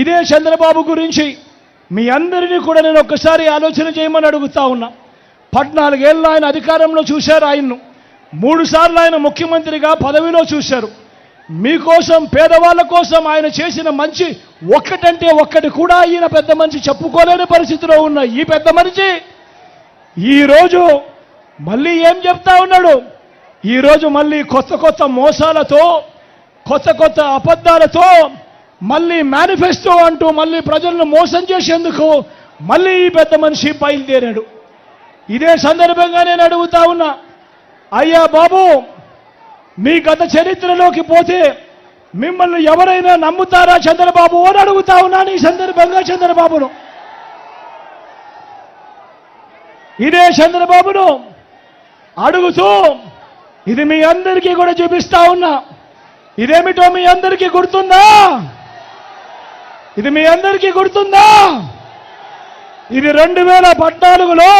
ఇదే చంద్రబాబు గురించి మీ అందరినీ కూడా నేను ఒక్కసారి ఆలోచన చేయమని అడుగుతా ఉన్నా. పద్నాలుగేళ్ళు ఆయన అధికారంలో చూశారు ఆయన్ను. మూడుసార్లు ఆయన ముఖ్యమంత్రిగా పదవిలో చూశారు. మీకోసం పేదవాళ్ళ కోసం ఆయన చేసిన మంచి ఒక్కటంటే ఒక్కటి కూడా ఈయన పెద్ద మనిషి చెప్పుకోలేని పరిస్థితిలో ఉన్న ఈ పెద్ద మనిషి ఈరోజు మళ్ళీ ఏం చెప్తా ఉన్నాడు? ఈరోజు మళ్ళీ కొత్త కొత్త మోసాలతో కొత్త కొత్త అబద్ధాలతో మళ్ళీ మేనిఫెస్టో అంటూ మళ్ళీ ప్రజలను మోసం చేసేందుకు మళ్ళీ ఈ పెద్ద మనిషి బయలుదేరాడు. ఇదే సందర్భంగా నేను అడుగుతా ఉన్నా అయ్యా బాబు మీ గత చరిత్రలోకి పోతే మిమ్మల్ని ఎవరైనా నమ్ముతారా చంద్రబాబు అని అడుగుతా ఉన్నాను ఈ సందర్భంగా చంద్రబాబును. ఇదే చంద్రబాబును అడుగుతూ ఇది మీ అందరికీ కూడా చూపిస్తా ఉన్నా. ఇదేమిటో మీ అందరికీ గుర్తుందా? ఇది మీ అందరికీ గుర్తుందా? ఇది రెండు వేల పద్నాలుగులో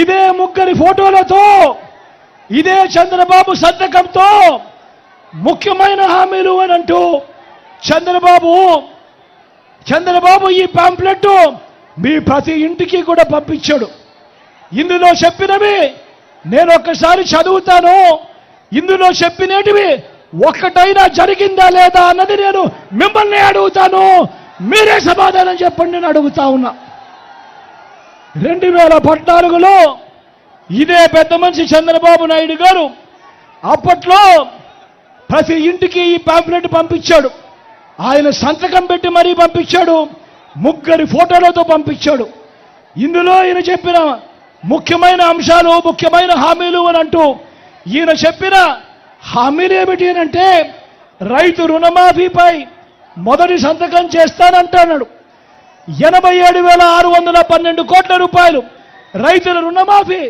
ఇదే ముగ్గురి ఫోటోలతో ఇదే చంద్రబాబు సంతకంతో ముఖ్యమైన హామీలు అని అంటూ చంద్రబాబు చంద్రబాబు ఈ పాంప్లెట్ మీ ప్రతి ఇంటికి కూడా పంపించాడు. ఇందులో చెప్పినవి నేను ఒక్కసారి చదువుతాను. ఇందులో చెప్పినటివి ఒక్కటైనా జరిగిందా లేదా అన్నది నేను మిమ్మల్ని అడుగుతాను. మీరే సమాధానం చెప్పండి నేను అడుగుతా ఉన్నా. రెండు వేల పద్నాలుగులో ఇదే పెద్ద మనిషి చంద్రబాబు నాయుడు గారు అప్పట్లో ప్రతి ఇంటికి ఈ పాంప్లెట్ పంపించాడు. ఆయన సంతకం పెట్టి మరీ పంపించాడు. ముగ్గురి ఫోటోలతో పంపించాడు. ఇందులో ఈయన చెప్పిన ముఖ్యమైన అంశాలు ముఖ్యమైన హామీలు అని అంటూ ఈయన చెప్పిన హామీలు ఏమిటి అని అంటే రైతు రుణమాఫీపై మొదటి సంతకం చేస్తానంటున్నాడు ఎనభై ఏడు వేల ఆరు వందల పన్నెండు కోట్ల రూపాయలు రైతుల రుణమాఫీ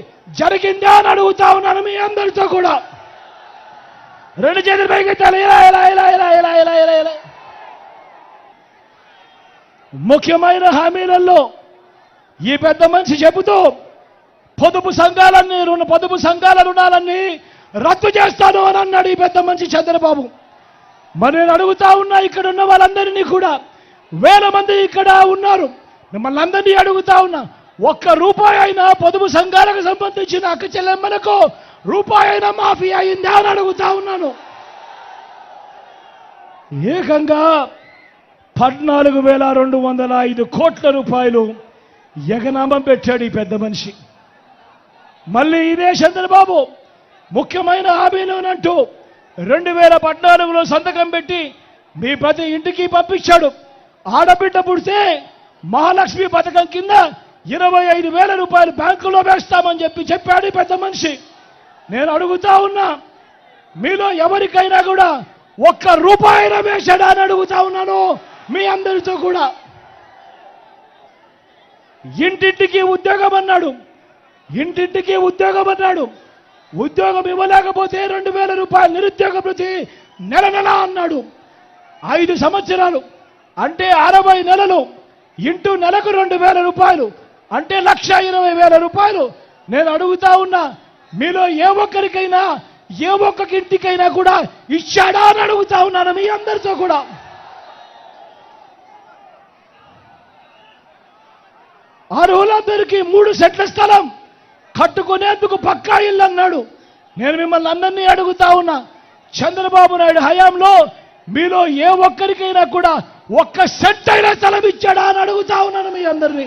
జరిగిందా అని అడుగుతా ఉన్నాను మీ అందరితో కూడా. రెండు చేతులు పైకెత్తాలి ఇలా ఇలా ఇలా ఇలా ఇలా ఇలా ఇలా ఇలా. ముఖ్యమైన హామీలలో ఈ పెద్ద మనిషి చెబుతూ పొదుపు సంఘాలన్నీ రుణ పొదుపు సంఘాల రుణాలన్నీ రద్దు చేస్తాను అని అన్నాడు ఈ పెద్ద మనిషి చంద్రబాబు. మరి నేను అడుగుతా ఉన్నా ఇక్కడ ఉన్న వాళ్ళందరినీ కూడా. వేల మంది ఇక్కడ ఉన్నారు. మిమ్మల్ని అందరినీ అడుగుతా ఉన్నా ఒక్క రూపాయి అయినా పొదుపు సంఘాలకు సంబంధించిన అక్క చెల్లెమ్మలకు రూపాయి అయినా మాఫీ అయిందా అని అడుగుతా ఉన్నాను. ఏకంగా పద్నాలుగు వేల రెండు వందల ఐదు కోట్ల రూపాయలు ఎగనామం పెట్టాడు ఈ పెద్ద మనిషి. మళ్ళీ ఇదే చంద్రబాబు. ముఖ్యమైన హామీలోనంటూ రెండు వేల పద్నాలుగులో సంతకం పెట్టి మీ ప్రతి ఇంటికి పంపించాడు. ఆడబిడ్డ పుడితే మహాలక్ష్మి పథకం కింద ఇరవై ఐదు వేల రూపాయలు బ్యాంకులో వేస్తామని చెప్పి చెప్పాడు పెద్ద మనిషి. నేను అడుగుతా ఉన్నా మీలో ఎవరికైనా కూడా ఒక్క రూపాయినా వేశాడా అని అడుగుతా ఉన్నాను మీ అందరితో కూడా. ఇంటింటికి ఉద్యోగం అన్నాడు ఇంటింటికి ఉద్యోగం అన్నాడు. ఉద్యోగం ఇవ్వలేకపోతే రెండు వేల రూపాయలు నిరుద్యోగ ప్రతి నెల నెల అన్నాడు. ఐదు సంవత్సరాలు అంటే అరవై నెలలు ఇంటూ నెలకు రెండు వేల రూపాయలు అంటే లక్ష ఇరవై వేల రూపాయలు. నేను అడుగుతా ఉన్నా మీలో ఏ ఒక్కరికైనా ఏ ఒక్క ఇంటికైనా కూడా ఇచ్చాడా అని అడుగుతా ఉన్నాను మీ అందరితో కూడా. అర్హులందరికీ మూడు సెట్ల స్థలం. కట్టుకునేందుకు పక్కా ఇల్లు అన్నాడు నేను మిమ్మల్ని అందరినీ అడుగుతా ఉన్నా చంద్రబాబు నాయుడు హయాంలో మీలో ఏ ఒక్కరికైనా కూడా ఒక్క సెట్ అయినా స్థలం అని అడుగుతా ఉన్నాను మీ అందరినీ.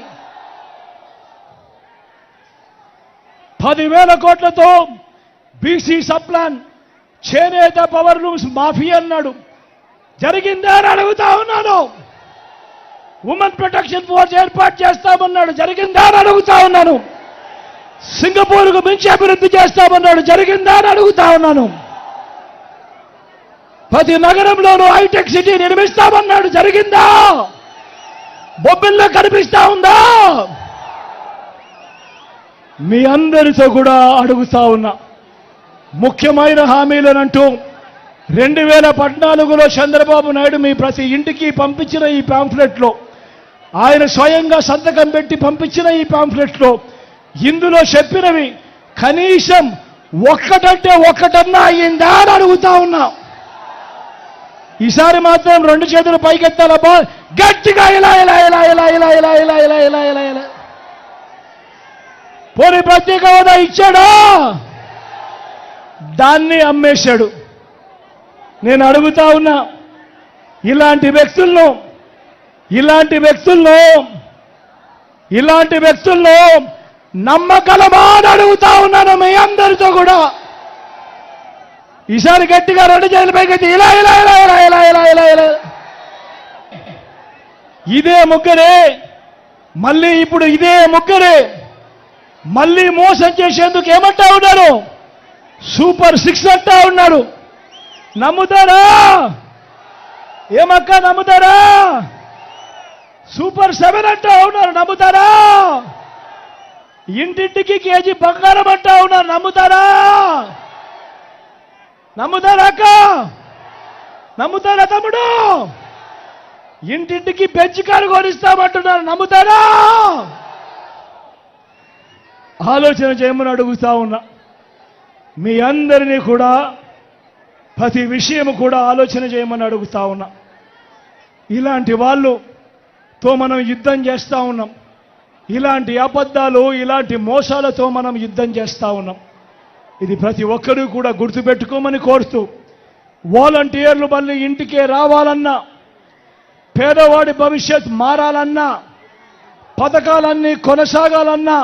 పదివేల కోట్లతో బీసీ సప్లాన్ చేనేత పవర్ లూమ్స్ మాఫీ అన్నాడు. జరిగిందా అని అడుగుతా ఉన్నాను. ఉమెన్ ప్రొటెక్షన్ ఫోర్స్ ఏర్పాటు చేస్తామన్నాడు. జరిగిందా అని అడుగుతా ఉన్నాను. సింగపూర్కు మించి అభివృద్ధి చేస్తామన్నాడు. జరిగిందా అని అడుగుతా ఉన్నాను. ప్రతి నగరంలోనూ హైటెక్ సిటీ నిర్మిస్తామన్నాడు. జరిగిందా? బొబ్బిల్లో కనిపిస్తా ఉందా? మీ అందరితో కూడా అడుగుతా ఉన్నా. ముఖ్యమైన హామీలనంటూ రెండు వేల పద్నాలుగులో చంద్రబాబు నాయుడు మీ ప్రతి ఇంటికి పంపించిన ఈ పాంఫ్లెట్లో ఆయన స్వయంగా సంతకం పెట్టి పంపించిన ఈ పాంఫ్లెట్లో ఇందులో చెప్పినవి కనీసం ఒక్కటంటే ఒక్కటన్నా అయ్యిందా అని అడుగుతా ఉన్నా ఈసారి మాత్రం రెండు చేతులు పైకెత్తాల బా గట్టిగా ఇలా ఇలా ఇలా ఇలా ఇలా ఇలా ఇలా ఇలా ఇలా ఇలా ఇలా పోనీ ప్రత్యేక హోదా ఇచ్చాడా దాన్ని అమ్మేశాడు నేను అడుగుతా ఉన్నా ఇలాంటి వ్యక్తులను ఇలాంటి వ్యక్తులను ఇలాంటి వ్యక్తులను నమ్మగలమా అని అడుగుతా ఉన్నాను మీ అందరితో కూడా. ఈసారి గట్టిగా రెండు చేతుల పైకి ఇలా ఇలా ఇలా ఇలా ఇలా ఇలా ఇలా ఇలా. ఇదే ముగ్గురే. మళ్ళీ ఇప్పుడు ఇదే ముగ్గురే. మళ్ళీ మోసం చేసేందుకు ఏమంటా ఉన్నారు సూపర్ సిక్స్ అంటా ఉన్నాడు. నమ్ముతారా? ఏమక్క నమ్ముతారా? సూపర్ సెవెన్ అంటా ఉన్నారు నమ్ముతారా? ఇంటింటికి కేజీ బంగారం అంటా ఉన్నారు నమ్ముతారా? నమ్ముతారా అక్క? నమ్ముతారా తమ్ముడు? ఇంటింటికి బెంచ్ కారు కొనిస్తామంటున్నారు నమ్ముతారా? ఆలోచన చేయమని అడుగుతా ఉన్నా. మీ అందరినీ కూడా ప్రతి విషయం కూడా ఆలోచన చేయమని అడుగుతా ఉన్నా. ఇలాంటి వాళ్ళుతో మనం యుద్ధం చేస్తా ఉన్నాం. ఇలాంటి అబద్ధాలు ఇలాంటి మోసాలతో మనం యుద్ధం చేస్తా ఉన్నాం. ఇది ప్రతి ఒక్కరూ కూడా గుర్తుపెట్టుకోమని కోరుతూ వాలంటీర్లు మళ్ళీ ఇంటికే రావాలన్నా పేదవాడి భవిష్యత్ మారాలన్నా పథకాలన్నీ కొనసాగాలన్నా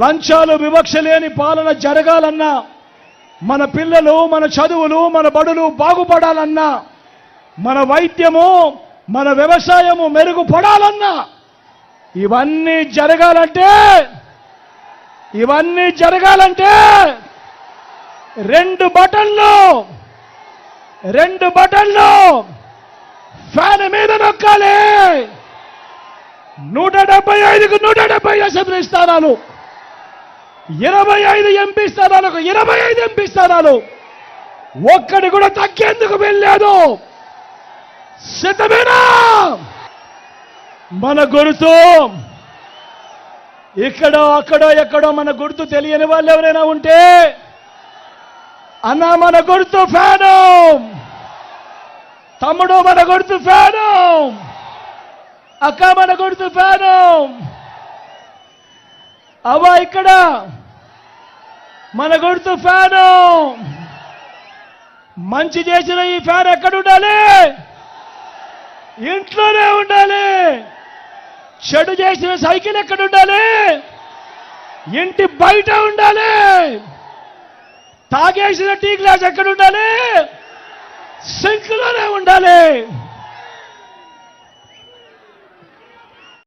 లంచాలు వివక్ష లేని పాలన జరగాలన్నా మన పిల్లలు మన చదువులు మన బడులు బాగుపడాలన్నా మన వైద్యము మన వ్యవసాయము మెరుగుపడాలన్నా ఇవన్నీ జరగాలంటే ఇవన్నీ జరగాలంటే రెండు బటన్లు రెండు బటన్లు ఫ్యాన్ మీద నొక్కాలి. నూట డెబ్బై ఐదుకు నూట డెబ్బై అసెంబ్లీ స్థానాలు ఇరవై ఐదు ఎంపీ స్థానాలకు ఇరవై ఐదు ఎంపీ స్థానాలు. ఒక్కడి కూడా తగ్గేందుకు వెళ్ళలేదు సిద్ధమేనా? మన గుర్తు. ఇక్కడో అక్కడో ఎక్కడో మన గుర్తు తెలియని వాళ్ళు ఎవరైనా ఉంటే అన్న మన గుర్తు ఫ్యాను. తమ్ముడు మన గుర్తు ఫ్యాను. అక్క మన గుర్తు ఫ్యాను. అవ్వ ఇక్కడ. మన గుర్తు ఫ్యాను. మంచి చేసిన ఈ ఫ్యాన్ ఎక్కడ ఉండాలి? ఇంట్లోనే ఉండాలి. చెడు చేసిన సైకిల్ ఎక్కడ ఉండాలి? ఇంటి బయట ఉండాలి. తాగేసిన టీ గ్లాస్ ఎక్కడ ఉండాలి? సింక్లోనే ఉండాలి.